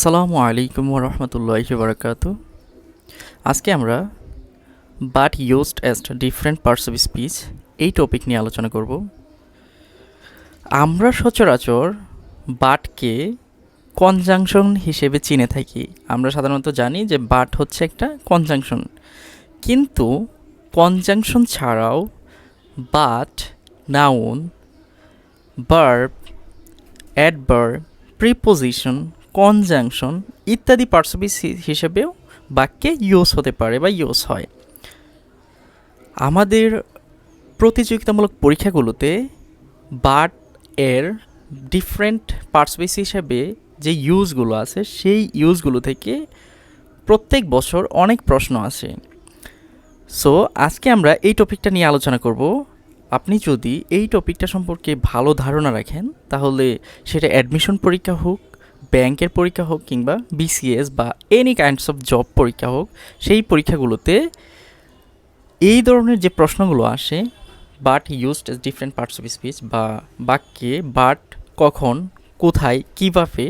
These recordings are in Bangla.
আসসালামু আলাইকুম রহমতুল্লাহ বারকাত আজকে আমরা but used as different parts of speech এই টপিক নিয়ে আলোচনা করব। আমরা সচরাচর বাটকে কনজাংশন হিসেবে চিনে থাকি। আমরা সাধারণত জানি যে বাট হচ্ছে একটা কনজাংশন। কিন্তু কনজাংশন ছাড়াও but, noun verb adverb, preposition conjunction ইত্যাদি পার্টস হিসেবেও বাক্যে ইউজ হতে পারে বা ইউজ হয়। আমাদের প্রতিযোগিতামূলক পরীক্ষাগুলোতে বাট এর ডিফারেন্ট পার্টস বেস হিসেবে যে ইউজগুলো আছে, সেই ইউজগুলো থেকে প্রত্যেক বছর অনেক প্রশ্ন আসে। সো আজকে আমরা এই টপিকটা নিয়ে আলোচনা করব। আপনি যদি এই টপিকটা সম্পর্কে ভালো ধারণা রাখেন, তাহলে সেটা অ্যাডমিশন পরীক্ষা হোক ব্যাংকের পরীক্ষা হোক কিংবা বিসিএস বা এনি কাইন্ডস অফ জব পরীক্ষা হোক, সেই পরীক্ষাগুলোতে এই ধরনের যে প্রশ্নগুলো আসে but used as different parts of speech বা বাক্যে বাট কখন, কোথায়, কীভাবে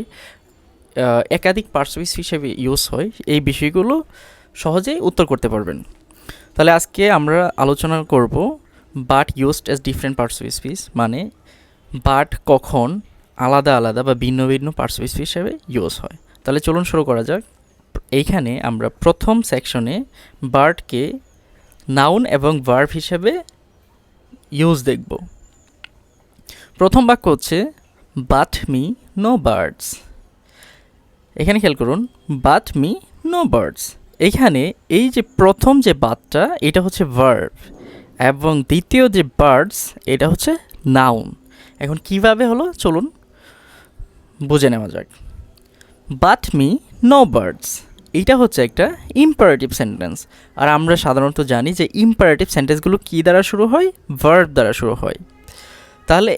একাধিক পার্টস অফ স্পিচ হিসেবে ইউজ হয়, এই বিষয়গুলো সহজেই উত্তর করতে পারবেন। তাহলে আজকে আমরা আলোচনা করব but used as different parts of speech মানে বাট কখন আলাদা আলাদা বা ভিন্ন ভিন্ন স্পিচ হিসেবে ইউজ হয়। তাহলে চলুন শুরু করা যাক। এইখানে আমরা প্রথম সেকশনে বার্ডকে নাউন এবং ভার্ভ হিসেবে ইউজ দেখব। প্রথম বাক্য হচ্ছে বাট মি নো বার্ডস এখানে খেয়াল করুন বাট মি নো বার্ডস এখানে এই যে প্রথম যে বাতটা এটা হচ্ছে ভার্ভ এবং দ্বিতীয় যে বার্ডস এটা হচ্ছে নাউন এখন কীভাবে হলো? চলুন বুঝে নেওয়া যাক। বাট মি নো বার্ডস এইটা হচ্ছে একটা ইম্পারেটিভ সেন্টেন্স আর আমরা সাধারণত জানি যে ইম্পারেটিভ সেন্টেন্সগুলো কী দ্বারা শুরু হয়? ভার্ব দ্বারা শুরু হয়। তাহলে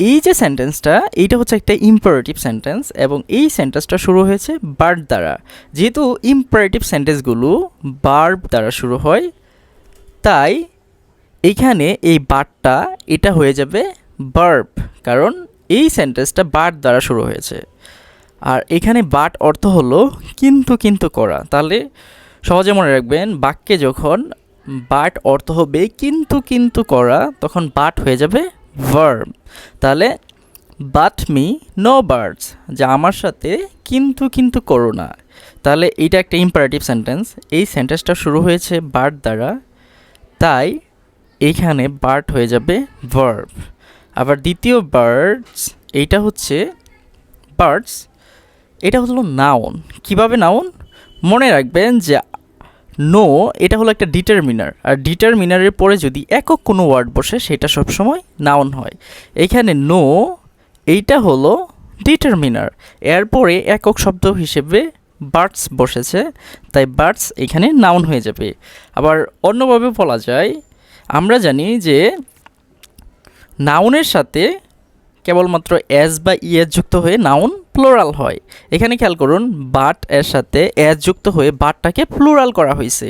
এই যে সেন্টেন্সটা এইটা হচ্ছে একটা ইম্পারেটিভ সেন্টেন্স এবং এই সেন্টেন্সটা শুরু হয়েছে বার্ড দ্বারা। যেহেতু ইম্পারেটিভ সেন্টেন্সগুলো বার্ব দ্বারা শুরু হয়, তাই এইখানে এই বার্ডটা এটা হয়ে যাবে বার্ব কারণ এই সেন্টেন্সটা বার্ড দ্বারা শুরু হয়েছে। আর এখানে বাট অর্থ হলো কিন্তু কিন্তু করা। তাহলে সহজে মনে রাখবেন, বাক্যে যখন বাট অর্থ হবে কিন্তু কিন্তু করা, তখন বাট হয়ে যাবে ভার্ব তাহলে বাট মি নো বার্ডস যা আমার সাথে কিন্তু কিন্তু করো না। তাহলে এটা একটা ইম্পারেটিভ সেন্টেন্স এই সেন্টেন্সটা শুরু হয়েছে বার্ড দ্বারা, তাই এইখানে বার্ড হয়ে যাবে ভার্ব আবার দ্বিতীয় বার্ডস এইটা হচ্ছে বার্ডস এটা হলো নাউন কীভাবে নাউন মনে রাখবেন যে নো এটা হলো একটা ডিটারমিনার আর ডিটারমিনারের পরে যদি একক কোনো ওয়ার্ড বসে, সেটা সবসময় নাউন হয়। এখানে নো এইটা হলো ডিটারমিনার এরপরে একক শব্দ হিসেবে বার্ডস বসেছে, তাই বার্ডস এখানে নাউন হয়ে যাবে। আবার অন্যভাবে বলা যায়, আমরা জানি যে নাউনের সাথে কেবলমাত্র এস বা ইএস যুক্ত হয়ে নাউন প্লোরাল হয়। এখানে খেয়াল করুন বাট এর সাথে এস যুক্ত হয়ে বাটটাকে প্লুরাল করা হয়েছে।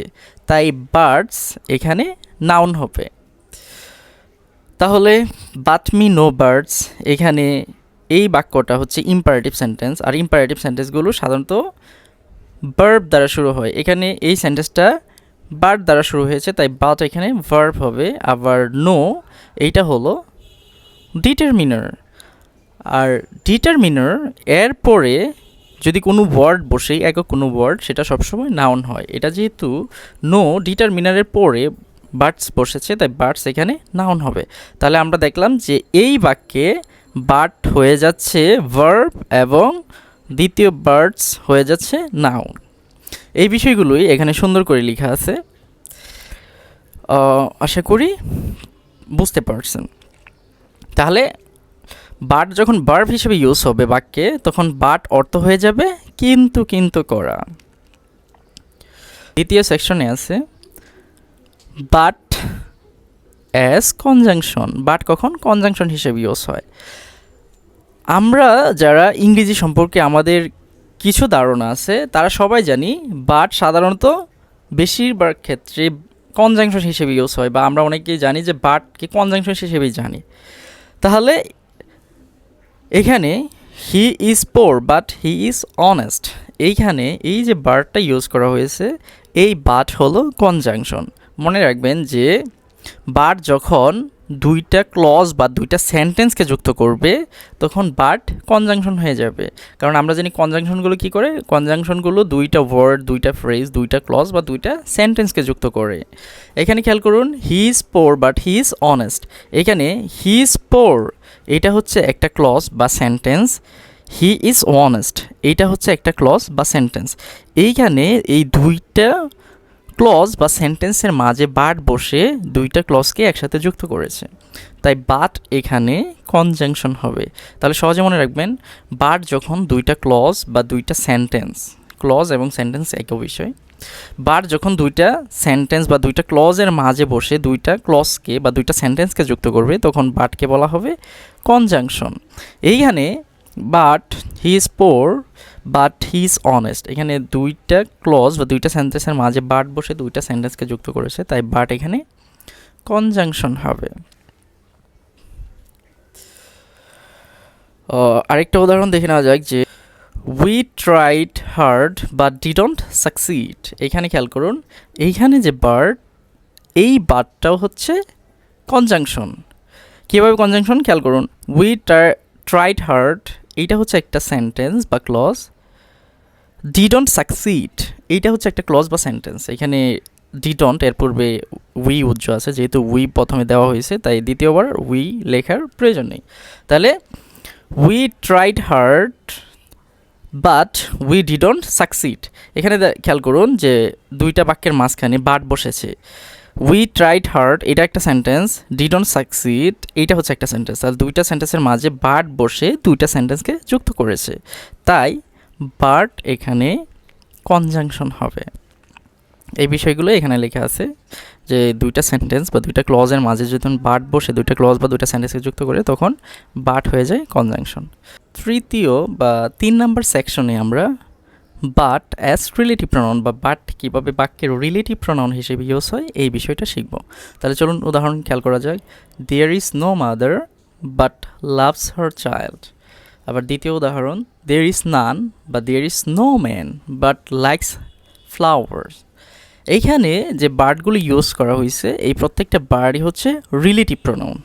তাই বার্ডস এখানে নাউন হবে। তাহলে বাট মি নো বার্ডস এখানে এই বাক্যটা হচ্ছে ইম্পারেটিভ সেন্টেন্স আর ইম্পারেটিভ সেন্টেন্সগুলো সাধারণত ভার্ব দ্বারা শুরু হয়। এখানে এই সেন্টেন্সটা বার্ড দ্বারা শুরু হয়েছে, তাই বাট এখানে ভার্ব হবে। আবার নো এইটা হলো ডিটারমিনার আর ডিটারমিনার এর পরে যদি কোনো ওয়ার্ড বসে, একক কোনো ওয়ার্ড সেটা সবসময় নাউন হয়। এটা যেহেতু নো ডিটারমিনারের পরে বার্ডস বসেছে, তাই বার্ডস এখানে নাউন হবে। তাহলে আমরা দেখলাম যে এই বাক্যে বার্ড হয়ে যাচ্ছে ভার্ব এবং দ্বিতীয় বার্ডস হয়ে যাচ্ছে নাউন এই বিষয়গুলোই এখানে সুন্দর করে লেখা আছে। আশা করি বুঝতে পারছেন। তাহলে বাট যখন বার্ব হিসেবে ইউজ হবে বাক্যে, তখন বাট অর্থ হয়ে যাবে কিন্তু কিন্তু করা। দ্বিতীয় সেকশনে আছে বাট অ্যাজ কনজাংশন বাট কখন? কনজাংশন হিসেবে ইউজ হয়। আমরা যারা ইংরেজি সম্পর্কে আমাদের কিছু ধারণা আছে, তারা সবাই জানি বাট সাধারণত বেশিরভাগ ক্ষেত্রে কনজাংশন হিসেবে ইউজ হয় বা আমরা অনেকেই জানি যে বাটকে কনজাংশন হিসেবেই জানি। তাহলে এখানে he is poor but he is honest এইখানে এই যে বার্ডটা ইউজ করা হয়েছে, এই বাট হলো কনজাংশন মনে রাখবেন যে বাট যখন দুইটা ক্লজ বা দুইটা সেন্টেন্সকে যুক্ত করবে, তখন বাট কনজাংশন হয়ে যাবে। কারণ আমরা জানি কনজাংশনগুলো কি করে? কনজাংশনগুলো দুইটা ওয়ার্ড দুইটা ফ্রেজ দুইটা ক্লজ বা দুইটা সেন্টেন্সকে যুক্ত করে। এখানে খেয়াল করুন he is poor but he is honest এখানে হি ইজ পোর এটা হচ্ছে একটা ক্লজ বা সেন্টেন্স হি ইজ অনেস্ট এইটা হচ্ছে একটা ক্লজ বা সেন্টেন্স এইখানে এই দুইটা ক্লজ বা সেন্টেন্সের মাঝে বাট বসে দুইটা ক্লজকে একসাথে যুক্ত করেছে। তাই বাট এখানে কনজাংশন হবে। তাহলে সহজে মনে রাখবেন বাট যখন দুইটা ক্লজ বা দুইটা সেন্টেন্স ক্লজ এবং সেন্টেন্স একই বিষয় বার যখন দুইটা সেন্টেন্স বা দুইটা ক্লজের মাঝে বসে দুইটা ক্লজকে বা দুইটা সেন্টেন্সকে যুক্ত করবে, তখন বাটকে বলা হবে কনজাংশন এইখানে but he is poor but he is honest এখানে দুইটা ক্লজ বা দুইটা সেন্টেন্সের মাঝে বাট বসে দুইটা সেন্টেন্সকে যুক্ত করেছে, তাই বাট এখানে কনজাংশন হবে। আরেকটা উদাহরণ দেখে নেওয়া যাক যে we tried hard but didn't succeed এখানে খেয়াল করুন, এইখানে যে বার্ড এই বার্ডটাও হচ্ছে কনজাংশন কীভাবে কনজাংশন খেয়াল করুন উই ট্রাইড হার্ড এইটা হচ্ছে একটা সেন্টেন্স বা ক্লজ ডিডন্ট সাকসিড এইটা হচ্ছে একটা ক্লজ বা সেন্টেন্স এখানে ডিডন্ট এর পূর্বে উই উজ্জ আছে, যেহেতু উই প্রথমে দেওয়া হয়েছে, তাই দ্বিতীয়বার উই লেখার প্রয়োজন নেই। তাহলে we tried hard but we didn't succeed এখানে খেয়াল করুন যে দুইটা বাক্যের মাঝখানে বাট বসেছে। উই ট্রাইড হার্ড এটা একটা সেন্টেন্স ডি ডিডন্ট সাকসিড এইটা হচ্ছে একটা সেন্টেন্স আর দুইটা সেন্টেন্সের মাঝে বাট বসে দুইটা সেন্টেন্সকে যুক্ত করেছে। তাই বাট এখানে কনজাংশন হবে। এই বিষয়গুলো এখানে লেখা আছে যে দুইটা সেন্টেন্স বা দুইটা ক্লজের মাঝে যখন বাট বসে দুইটা ক্লজ বা দুইটা সেন্টেন্সকে যুক্ত করে, তখন বাট হয়ে যায় কনজাংশন তৃতীয় বা তিন নাম্বার সেকশনে আমরা বাট অ্যাজ রিলেটিভ প্রনাউন বা বাট কীভাবে বাক্যের রিলেটিভ প্রনাউন হিসেবে ইউজ হয়, এই বিষয়টা শিখব। তাহলে চলুন উদাহরণ খেয়াল করা যায় there is no mother but loves her child আবার দ্বিতীয় উদাহরণ দেয়ার ইজ নান বা there is no man but likes flowers এইখানে যে বার্ডগুলো ইউজ করা হয়েছে এই প্রত্যেকটা বার্ডই হচ্ছে রিলেটিভ প্রনাউন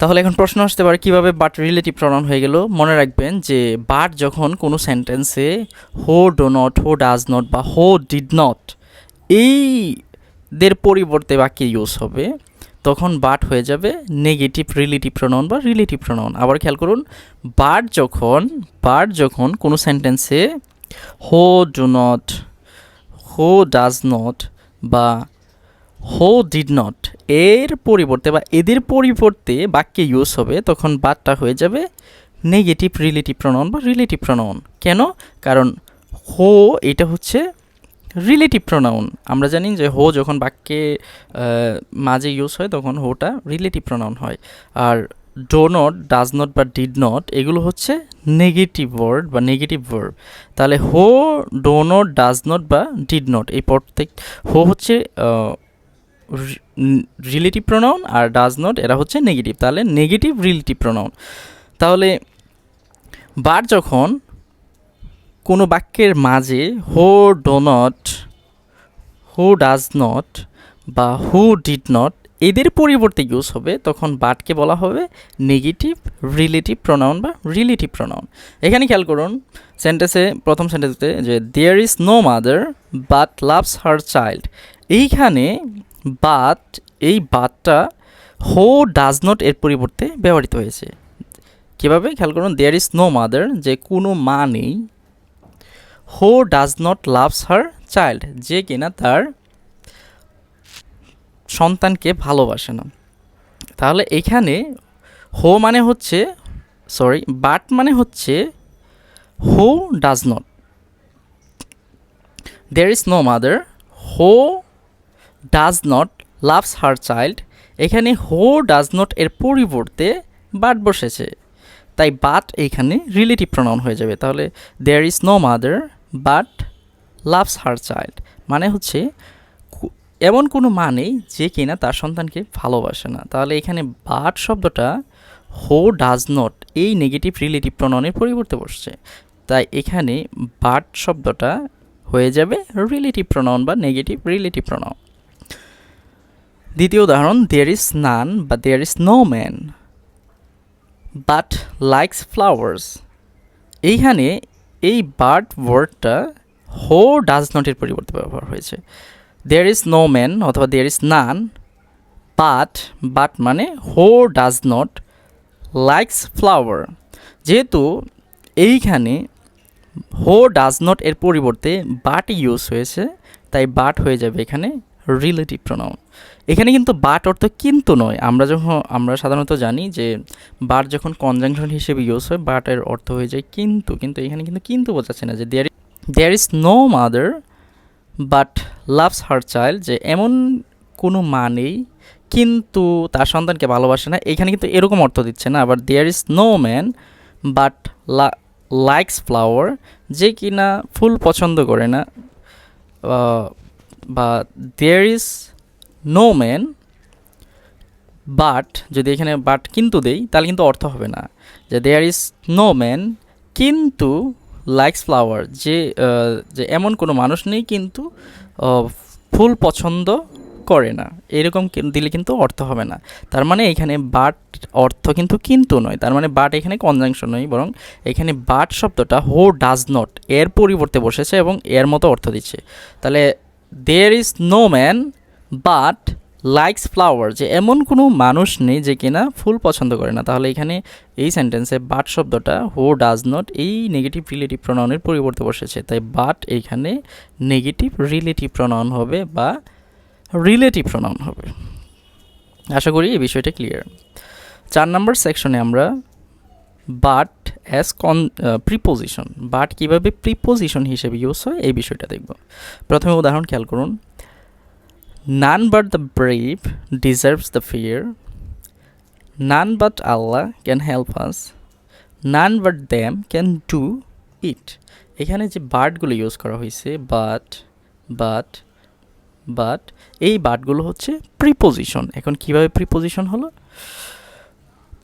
তাহলে এখন প্রশ্ন আসতে পারে কীভাবে বাট রিলেটিভ প্রনাউন হয়ে গেল। মনে রাখবেন যে বাট যখন কোনো সেন্টেন্সে who do not who does not বা হো ডিড নট এই দের পরিবর্তে বাক্যে ইউজ হবে, তখন বাট হয়ে যাবে নেগেটিভ রিলেটিভ প্রনাউন বা রিলেটিভ প্রনাউন আবার খেয়াল করুন বাট যখন বাট যখন কোনো সেন্টেন্সে who do not who does not বা হো ডিড নট, এর পরিবর্তে বা এদের পরিবর্তে বাক্যে ইউজ হবে, তখন বাদটা হয়ে যাবে নেগেটিভ রিলেটিভ প্রনাউন বা রিলেটিভ প্রনাউন কেন? কারণ হো এটা হচ্ছে রিলেটিভ প্রনাউন আমরা জানি যে হো যখন বাক্যে মাঝে ইউজ হয়, তখন হোটা রিলেটিভ প্রনাউন হয়। আর ডো নট, ডাজ নট বা ডিড নট, এগুলো হচ্ছে নেগেটিভ ওয়ার্ড বা নেগেটিভ ভার্ব তাহলে who, do not, does not বা ডিড নট, এই প্রত্যেক, হো হচ্ছে রিলেটিভ প্রোনাউন আর ডাজ নট এরা হচ্ছে নেগেটিভ তাহলে নেগেটিভ রিলেটিভ প্রোনাউন তাহলে বার যখন কোনো বাক্যের মাঝে who do not who does not বা হু ডিড নট এদের পরিবর্তে ইউজ হবে, তখন বাটকে বলা হবে নেগেটিভ রিলেটিভ প্রোনাউন বা রিলেটিভ প্রোনাউন এখানে খেয়াল করুন সেন্টেন্সে প্রথম সেন্টেন্সে যে there is no mother but loves her child এইখানে বাট এই বাটটা হো ডাজ নট এর পরিবর্তে ব্যবহৃত হয়েছে। কীভাবে? খেয়াল করুন দেয়ার ইজ নো মাদার যে কোনো মা নেই। Who does not loves her child, যে কিনা তার সন্তানকে ভালোবাসে না। তাহলে এখানে হো মানে হচ্ছে সরি বাট মানে হচ্ছে who does not. There is no mother who does not loves her child এখানে হো ডাজ নট এর পরিবর্তে বাট বসেছে। তাই বাট এখানে রিলেটিভ প্রনাউন হয়ে যাবে। তাহলে there is no mother but loves her child মানে হচ্ছে এমন কোনো মা নেই যে কিনা তার সন্তানকে ভালোবাসে না। তাহলে এখানে বাট শব্দটা হো ডাজ নট এই নেগেটিভ রিলেটিভ প্রণনের পরিবর্তে বসছে। তাই এখানে বাট শব্দটা হয়ে যাবে রিলেটিভ প্রনাউন বা নেগেটিভ রিলেটিভ প্রনাউন দ্বিতীয় উদাহরণ দেয়ার ইজ নান বা there is no man but likes flowers এইখানে এই বাট ওয়ার্ডটা হো ডাজ নটের পরিবর্তে ব্যবহার হয়েছে। দেয়ার ইজ নো ম্যান অথবা there is none but but মানে who does not likes flower যেহেতু এইখানে হো ডাজ নট এর পরিবর্তে বাট ইউজ হয়েছে, তাই বাট হয়ে যাবে এখানে। রিলেটিভ প্রনাউন এখানে কিন্তু বাট অর্থ কিন্তু নয়। আমরা যখন, আমরা সাধারণত জানি যে বাট যখন কনজাংশন হিসেবে ইউজ হয় বাটের অর্থ হয়ে যায় কিন্তু। কিন্তু এখানে কিন্তু কিন্তু বোঝাচ্ছে না যে there there is no mother but loves her child যে এমন কোনো মা নেই, কিন্তু তার সন্তানকে ভালোবাসে না। এখানে কিন্তু এরকম অর্থ দিচ্ছে না। আবার there is no man but likes flower যে কিনা ফুল পছন্দ করে না। বা there is no man but যদি এখানে বাট কিন্তু দেই, তাহলে কিন্তু অর্থ হবে না। যে দেয়ার ইজ নো ম্যান কিন্তু লাইকস ফ্লাওয়ার যে যে এমন কোনো মানুষ নেই কিন্তু ফুল পছন্দ করে না। এরকম দিলে কিন্তু অর্থ হবে না। তার মানে এখানে বাট অর্থ কিন্তু কিন্তু নয়। তার মানে বাট এখানে কনজাংশন নয়, বরং এখানে বাট শব্দটা হো ডাজ নট এর পরিবর্তে বসেছে এবং এর মতো অর্থ দিচ্ছে। তাহলে there is no man but likes flower যে এমন কোনো মানুষ নেই যে কিনা ফুল পছন্দ করে না। তাহলে এখানে এই সেন্টেন্সে বাট শব্দটা হো ডাজ নট এই নেগেটিভ রিলেটিভ প্রনাউনের পরিবর্তে বসেছে। তাই বাট এইখানে নেগেটিভ রিলেটিভ প্রনাউন হবে বা রিলেটিভ প্রনাউন হবে। আশা করি এই বিষয়টা ক্লিয়ার চার নম্বর সেকশনে আমরা বাট অ্যাজ কন প্রিপোজিশন বাট কীভাবে প্রিপোজিশন হিসেবে ইউজ হয়, এই বিষয়টা দেখব। প্রথমে উদাহরণ খেয়াল করুন। None but the brave deserves the fear none but Allah can help us none but them can do it এখানে যে বার্ডগুলো ইউজ করা হয়েছে বাট বাট বাট এই বাটগুলো হচ্ছে প্রিপোজিশন এখন কীভাবে প্রিপোজিশন হলো?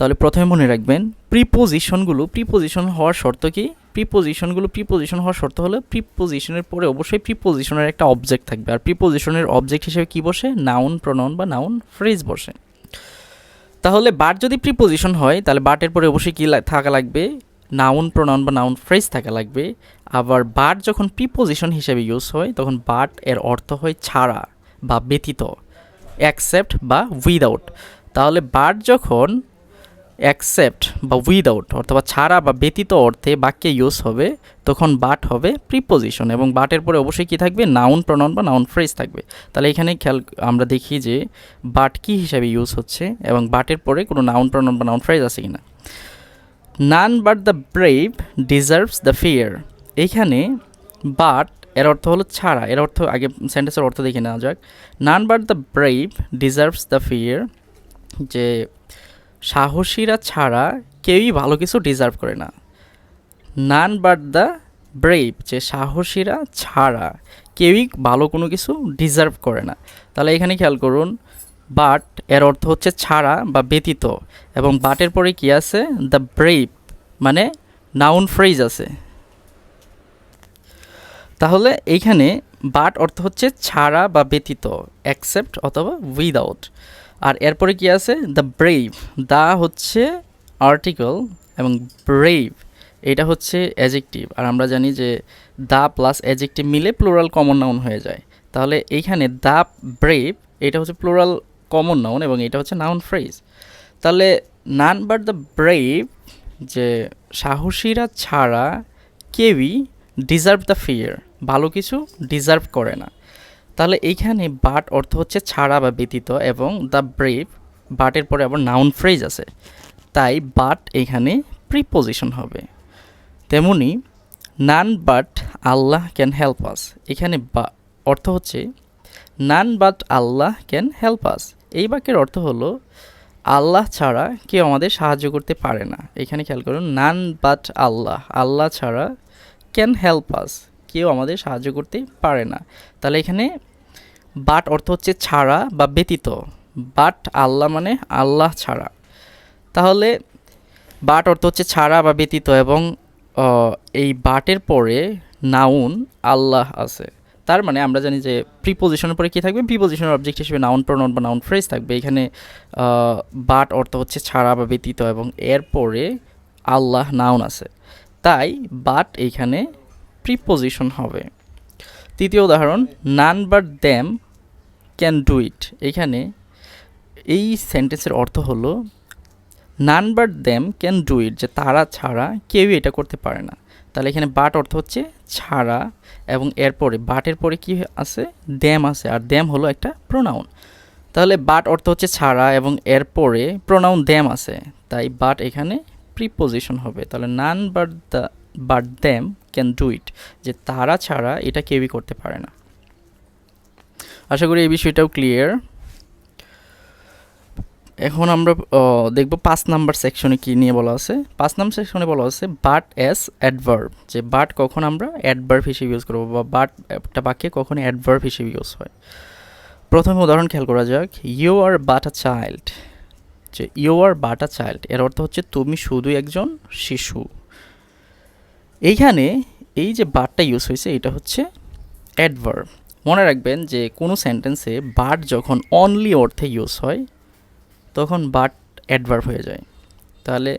তাহলে প্রথমে মনে রাখবেন প্রিপোজিশনগুলো প্রিপোজিশন হওয়ার শর্ত কি? প্রিপোজিশনগুলো প্রিপোজিশন হওয়ার শর্ত হলো প্রিপোজিশনের পরে অবশ্যই প্রিপোজিশনের একটা অবজেক্ট থাকবে। আর প্রিপোজিশনের অবজেক্ট হিসেবে কি বসে? নাউন প্রনাউন বা নাউন ফ্রেজ বসে। তাহলে বাট যদি প্রিপোজিশন হয়, তাহলে বাটের পরে অবশ্যই কী থাকা লাগবে? নাউন প্রনাউন বা নাউন ফ্রেজ থাকা লাগবে। আবার বাট যখন প্রিপোজিশন হিসেবে ইউজ হয়, তখন বাট এর অর্থ হয় ছাড়া বা ব্যতীত অ্যাকসেপ্ট বা উইদাউট তাহলে বাট যখন অ্যাকসেপ্ট বা উইদাউট অথবা ছাড়া বা ব্যতীত অর্থে বাক্যে ইউজ হবে, তখন বাট হবে প্রিপোজিশন এবং বাটের পরে অবশ্যই কী থাকবে? নাউন প্রনাউন বা নাউন ফ্রেজ থাকবে। তাহলে এখানে খেয়াল আমরা দেখি যে বাট কী হিসাবে ইউজ হচ্ছে এবং বাটের পরে কোনো নাউন প্রনাউন বা নাউন ফ্রেজ আছে কিনা। None but the brave deserves the fear এইখানে বাট এর অর্থ হলো ছাড়া। এর অর্থ আগে সেন্টেন্সের অর্থ দেখে নেওয়া যাক। None but the brave deserves the fear যে সাহসীরা ছাড়া কেউই ভালো কিছু ডিজার্ভ করে না। নান বাট দ্য ব্রেভ যে সাহসীরা ছাড়া কেউই ভালো কোনো কিছু ডিজার্ভ করে না। তাহলে এখানে খেয়াল করুন বাট এর অর্থ হচ্ছে ছাড়া বা ব্যতীত। এবং বাটের পরে কি আছে? দ্য ব্রেভ মানে নাউন ফ্রেজ আছে। তাহলে এইখানে বাট অর্থ হচ্ছে ছাড়া বা ব্যতীত অ্যাকসেপ্ট অথবা উইদাউট আর এরপরে কি আছে? দ্য ব্রেভ দা হচ্ছে আর্টিকেল এবং ব্রেভ এটা হচ্ছে অ্যাজেক্টিভ আর আমরা জানি যে দা প্লাস অ্যাজেক্টিভ মিলে প্লোরাল কমন নাউন হয়ে যায়। তাহলে এইখানে দা ব্রেভ এটা হচ্ছে প্লোরাল কমন নাউন এবং এটা হচ্ছে নাউন ফ্রেজ তাহলে নান বাট দ্য ব্রেভ যে সাহসীরা ছাড়া কেউই ডিজার্ভ দ্য ফিয়ার ভালো কিছু ডিজার্ভ করে না। তাহলে এইখানে বাট অর্থ হচ্ছে ছাড়া বা ব্যতীত এবং দ্য ব্রেভ বাটের পরে আবার নাউন ফ্রেজ আছে। তাই বাট এখানে প্রিপোজিশন হবে। তেমনি none but Allah can help us এখানে বা অর্থ হচ্ছে none but Allah can help us এই বাক্যের অর্থ হলো আল্লাহ ছাড়া কেউ আমাদের সাহায্য করতে পারে না। এখানে খেয়াল করুন নান বাট আল্লাহ আল্লাহ ছাড়া ক্যান হেল্প আস কেউ আমাদের সাহায্য করতে পারে না। তাহলে এখানে বাট অর্থ হচ্ছে ছাড়া বা ব্যতীত। বাট আল্লাহ মানে আল্লাহ ছাড়া। তাহলে বাট অর্থ হচ্ছে ছাড়া বা ব্যতীত এবং এই বাটের পরে নাউন আল্লাহ আছে। তার মানে আমরা জানি যে প্রিপোজিশনের পরে কী থাকবে? প্রিপোজিশনের অবজেক্ট হিসেবে নাউন প্রোনাউন বা নাউন ফ্রেজ থাকবে। এখানে বাট অর্থ হচ্ছে ছাড়া বা ব্যতীত এবং এর পরে আল্লাহ নাউন আছে। তাই বাট এইখানে প্রিপোজিশন হবে। তৃতীয় উদাহরণ none but them can do it এখানে এই সেন্টেন্সের অর্থ হলো none but them can do it যে তারা ছাড়া কেউই এটা করতে পারে না। তাহলে এখানে বাট অর্থ হচ্ছে ছাড়া এবং এরপরে বাটের পরে কি আছে? দ্যাম আছে। আর দ্যাম হলো একটা প্রোনাউন তাহলে বাট অর্থ হচ্ছে ছাড়া এবং এরপরে প্রোনাউন দ্যাম আছে। তাই বাট এখানে প্রিপোজিশন হবে। তাহলে none but the but them can do it যে তারা ছাড়া এটা কেউই করতে পারে না। আশা করি এই বিষয়টাও ক্লিয়ার এখন আমরা দেখব পাঁচ নাম্বার সেকশনে কি নিয়ে বলা আছে। পাঁচ নাম্বার সেকশনে বলা আছে বাট এস অ্যাডভার্ব যে বাট কখন আমরা অ্যাডভার্ব হিসেবে ইউজ করব বা বাট একটা বাক্যে কখন অ্যাডভার্ব হিসেবে ইউজ হয়। প্রথমে উদাহরণ খেয়াল করা যাক you are but a child যে you are but a child এর অর্থ হচ্ছে তুমি শুধুই একজন শিশু। এইখানে এই যে বাটটা ইউজ হয়েছে, এটা হচ্ছে অ্যাডভার্ব মনে রাখবেন যে কোনো সেন্টেন্সে বাট যখন অনলি অর্থে ইউজ হয়, তখন বাট অ্যাডভার্ব হয়ে যায়। তাহলে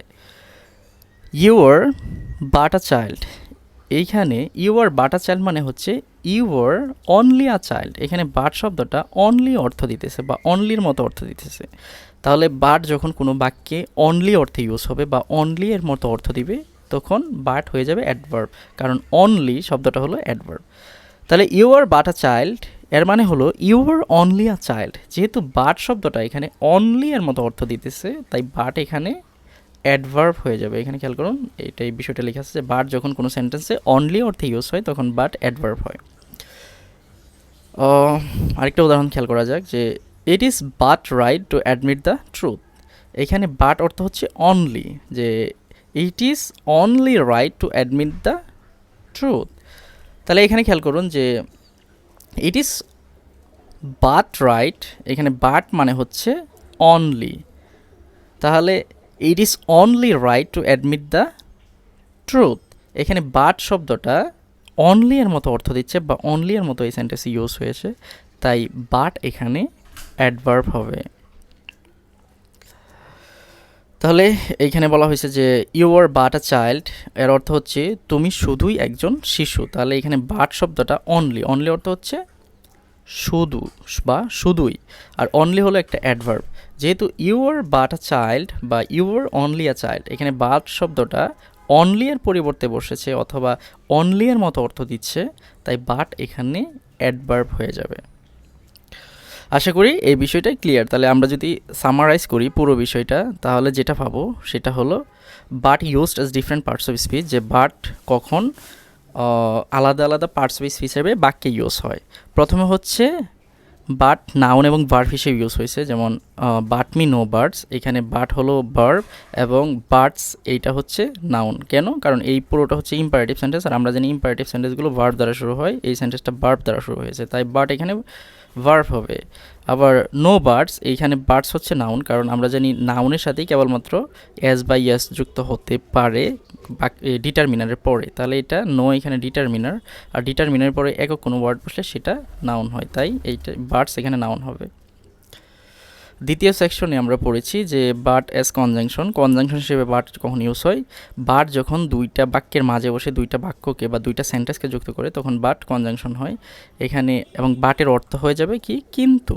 you are but a child এইখানে you are but a child মানে হচ্ছে you are only a child এখানে বাট শব্দটা অনলি অর্থ দিতেছে বা অনলির মতো অর্থ দিতেছে। তাহলে বাট যখন কোনো বাক্যে অনলি অর্থে ইউজ হবে বা অনলি এর মতো অর্থ দিবে তখন বাট হয়ে যাবে অ্যাডভার্ব কারণ অনলি শব্দটা হলো অ্যাডভার্ব তাহলে you are but a child এর মানে হলো you are only a child যেহেতু বাট শব্দটা এখানে অনলি এর মতো অর্থ দিতেছে, তাই বাট এখানে অ্যাডভার্ব হয়ে যাবে। এখানে খেয়াল করুন এটা এই বিষয়টা লেখা আছে যে বাট যখন কোনো সেন্টেন্সে অনলি অর্থে ইউজ হয়, তখন বাট অ্যাডভার্ব হয়। আরেকটা উদাহরণ খেয়াল করা যাক যে it is but right to admit the truth এখানে বাট অর্থ হচ্ছে অনলি যে it is only right to admit the truth তাহলে এখানে খেয়াল করুন যে ইট ইজ বাট রাইট এখানে বাট মানে হচ্ছে অনলি তাহলে it is only right to admit the truth এখানে বাট শব্দটা অনলি এর মতো অর্থ দিচ্ছে বা অনলি এর মতো এই সেন্টেন্সে ইউজ হয়েছে, তাই বাট এখানে অ্যাডভার্ব হবে। তাহলে এইখানে বলা হয়েছে যে you are but a child এর অর্থ হচ্ছে, তুমি শুধুই একজন শিশু। তাহলে এখানে বাট শব্দটা অনলি অনলি অর্থ হচ্ছে, শুধু বা শুধুই আর অনলি হলো একটা অ্যাডভার্ব যেহেতু you are but a child বা you are only a child এখানে বাট শব্দটা অনলি এর পরিবর্তে বসেছে অথবা অনলি এর মতো অর্থ দিচ্ছে, তাই বাট এখানে অ্যাডভার্ব হয়ে যাবে। আশা করি এই বিষয়টাই ক্লিয়ার তাহলে আমরা যদি সামারাইজ করি পুরো বিষয়টা, তাহলে যেটা পাবো সেটা হলো but used as different parts of speech যে বাট কখন আলাদা আলাদা পার্টস অফ স্পিচ হিসেবে বাক্যে ইউজ হয়। প্রথমে হচ্ছে বাট নাউন এবং বার্ব হিসেবে ইউজ হয়েছে, যেমন বাট মি নো বার্ডস, এখানে বাট হলো বার্ব এবং বার্ডস এইটা হচ্ছে নাউন কেন? কারণ এই পুরোটা হচ্ছে ইম্পারেটিভ সেন্টেন্স আর আমরা জানি ইম্পারেটিভ সেন্টেন্সগুলো ভার্ব দ্বারা শুরু হয়, এই সেন্টেন্সটা বার্ব দ্বারা শুরু হয়েছে। তাই বাট এখানে ভার্ব হবে। আবার নো বার্ডস এইখানে বার্ডস হচ্ছে নাউন কারণ আমরা জানি নাউনের সাথেই কেবলমাত্র এস বাই ইয়াস যুক্ত হতে পারে ডিটারমিনারের পরে। তাহলে এটা নো এখানে ডিটারমিনার আর ডিটারমিনারের পরে একক কোনো ওয়ার্ড বসলে সেটা নাউন হয়। তাই এইটা বার্ডস এখানে নাউন হবে। দ্বিতীয় সেকশনে আমরা পড়েছি যে বাট অ্যাজ কনজাংশন কনজাংশন হিসেবে বাট কখন ইউজ হয় বাট যখন দুইটা বাক্যের মাঝে বসে দুইটা বাক্যকে বা দুইটা সেন্টেন্সকে যুক্ত করে, তখন বাট কনজাংশন হয়। এখানে এবং বাটের অর্থ হয়ে যাবে কি? কিন্তু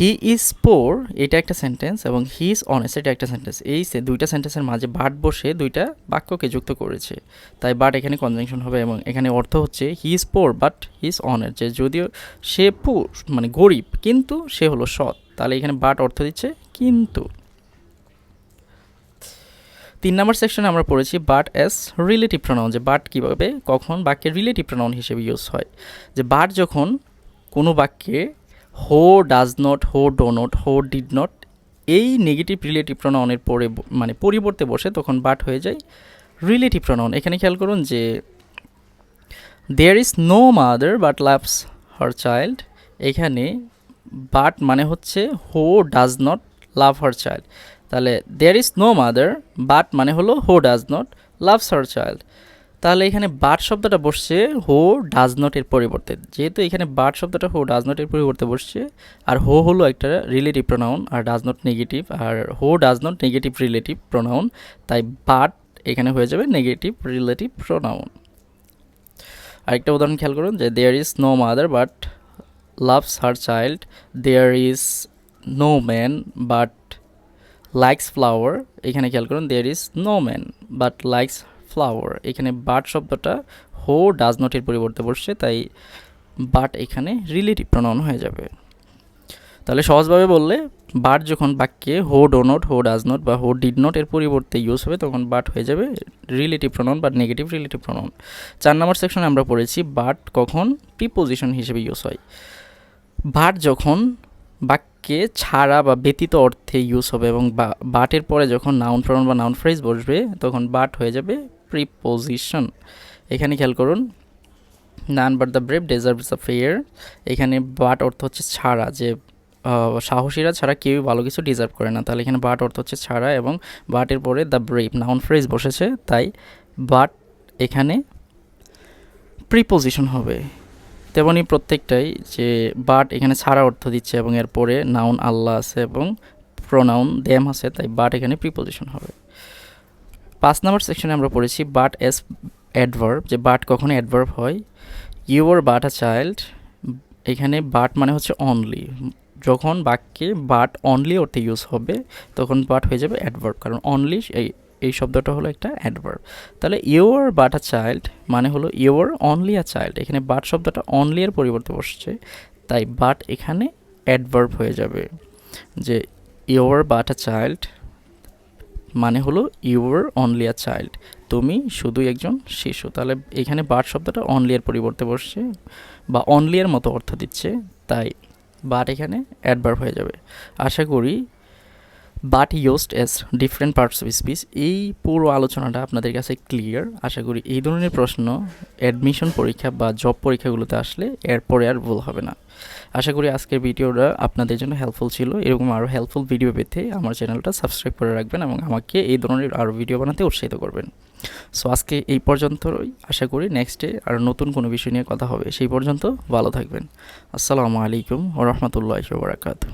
হি ইজ পোর এটা একটা সেন্টেন্স এবং হি ইজ অনেস্ট এটা একটা সেন্টেন্স এই সে দুইটা সেন্টেন্সের মাঝে বাট বসে দুইটা বাক্যকে যুক্ত করেছে। তাই বাট এখানে কনজাংশন হবে এবং এখানে অর্থ হচ্ছে he is poor but he is honest যে যদিও সে পুর মানে গরিব, কিন্তু সে হলো সৎ। তাহলে এখানে বাট অর্থ দিচ্ছে কিন্তু। তিন নম্বর সেকশনে আমরা পড়েছি বাট এস রিলেটিভ প্রনাউন যে বাট কীভাবে, কখন বাক্যের রিলেটিভ প্রনাউন হিসেবে ইউজ হয়। যে বাট যখন কোনো বাক্যে who does not, who do not, who did not এই নেগেটিভ রিলেটিভ প্রোনাউনের পরে মানে পরিবর্তে বসে তখন বাট হয়ে যায় রিলেটিভ প্রোনাউন এখানে খেয়াল করুন যে there is no mother but loves her child এখানে বাট মানে হচ্ছে who does not love her child. তাহলে there is no mother but মানে হলো who does not loves her child. তাহলে এখানে বাট শব্দটা বসছে হো ডাজ নট এর পরিবর্তে। যেহেতু এখানে বাট শব্দটা হো ডাজ নট এর পরিবর্তে বসছে, আর হো হলো একটা রিলেটিভ প্রোনাউন আর does not negative R who does not negative relative pronoun তাই বাট এখানে হয়ে যাবে নেগেটিভ রিলেটিভ প্রোনাউন আরেকটা উদাহরণ খেয়াল করুন যে there is no mother but loves her child there is no man but likes flower এখানে খেয়াল করুন there is no man but likes flower এখানে বাট শব্দটা হো ডাজ নটের পরিবর্তে বসছে, তাই বাট এখানে রিলেটিভ প্রনাউন হয়ে যাবে। তাহলে সহজভাবে বললে বাট যখন বাক্যে who do not who does not বা হো ডিড নট এর পরিবর্তে ইউজ হবে, তখন বাট হয়ে যাবে রিলেটিভ প্রনাউন বা নেগেটিভ রিলেটিভ প্রনাউন চার নম্বর সেকশনে আমরা পড়েছি বাট কখন? প্রিপোজিশন হিসেবে ইউজ হয়। বাট যখন বাক্যে ছাড়া বা ব্যতীত অর্থে ইউজ হবে এবং বাটের পরে যখন নাউন প্রনাউন বা নাউন ফ্রেজ বসবে, তখন বাট হয়ে যাবে প্রিপোজিশন এখানে খেয়াল করুন none but the brave deserves the fair এখানে বাট অর্থ হচ্ছে ছাড়া, যে সাহসীরা ছাড়া কেউই ভালো কিছু ডিজার্ভ করে না। তাহলে এখানে বাট অর্থ হচ্ছে ছাড়া এবং বাটের পরে দ্য ব্রেভ নাউন ফ্রেজ বসেছে, তাই বাট এখানে প্রিপোজিশন হবে। তেমনই প্রত্যেকটাই, যে বাট এখানে ছাড়া অর্থ দিচ্ছে এবং এরপরে নাউন আল্লাহ আছে এবং প্রোনাউন দেম আছে, তাই বাট এখানে প্রিপোজিশন হবে। পাঁচ নম্বর সেকশনে আমরা পড়েছি বাট এস অ্যাডভার্ব যে বাট কখনো অ্যাডভার্ব হয়। ইউর বাট আ চাইল্ড এখানে বাট মানে হচ্ছে অনলি যখন বাক্যে বাট অনলি অর্থে ইউজ হবে, তখন বাট হয়ে যাবে অ্যাডভার্ব কারণ অনলি এই এই শব্দটা হলো একটা অ্যাডভার্ব তাহলে ইউর বাট আ চাইল্ড মানে হলো ইউর অনলি আ চাইল্ড এখানে বাট শব্দটা অনলি এর পরিবর্তে বসছে, তাই বাট এখানে অ্যাডভার্ব হয়ে যাবে। যে ইউর বাট আ চাইল্ড মানে হলো ইউর অনলি আ চাইল্ড তুমি শুধুই একজন শিশু। তাহলে এখানে বাট শব্দটা অনলি এর পরিবর্তে বসছে বা অনলি এর মতো অর্থ দিচ্ছে, তাই বাট এখানে অ্যাডভার্ব হয়ে যাবে। আশা করি but used as different parts of speech এই পুরো আলোচনাটা আপনাদের কাছে ক্লিয়ার আশা করি এই ধরনের প্রশ্ন অ্যাডমিশন পরীক্ষা বা জব পরীক্ষাগুলোতে আসলে এরপরে আর ভুল হবে না। আশা করি আজকের ভিডিওটা আপনাদের জন্য হেল্পফুল ছিল। এরকম আরও হেল্পফুল ভিডিও পেতে আমার চ্যানেলটা সাবস্ক্রাইব করে রাখবেন এবং আমাকে এই ধরনের আরও ভিডিও বানাতে উৎসাহিত করবেন। সো আজকে এই পর্যন্তই। আশা করি নেক্সটে আরও নতুন কোনো বিষয় নিয়ে কথা হবে। সেই পর্যন্ত ভালো থাকবেন। আসসালামু আলাইকুম ও রহমতুল্লাহ বারাকাতু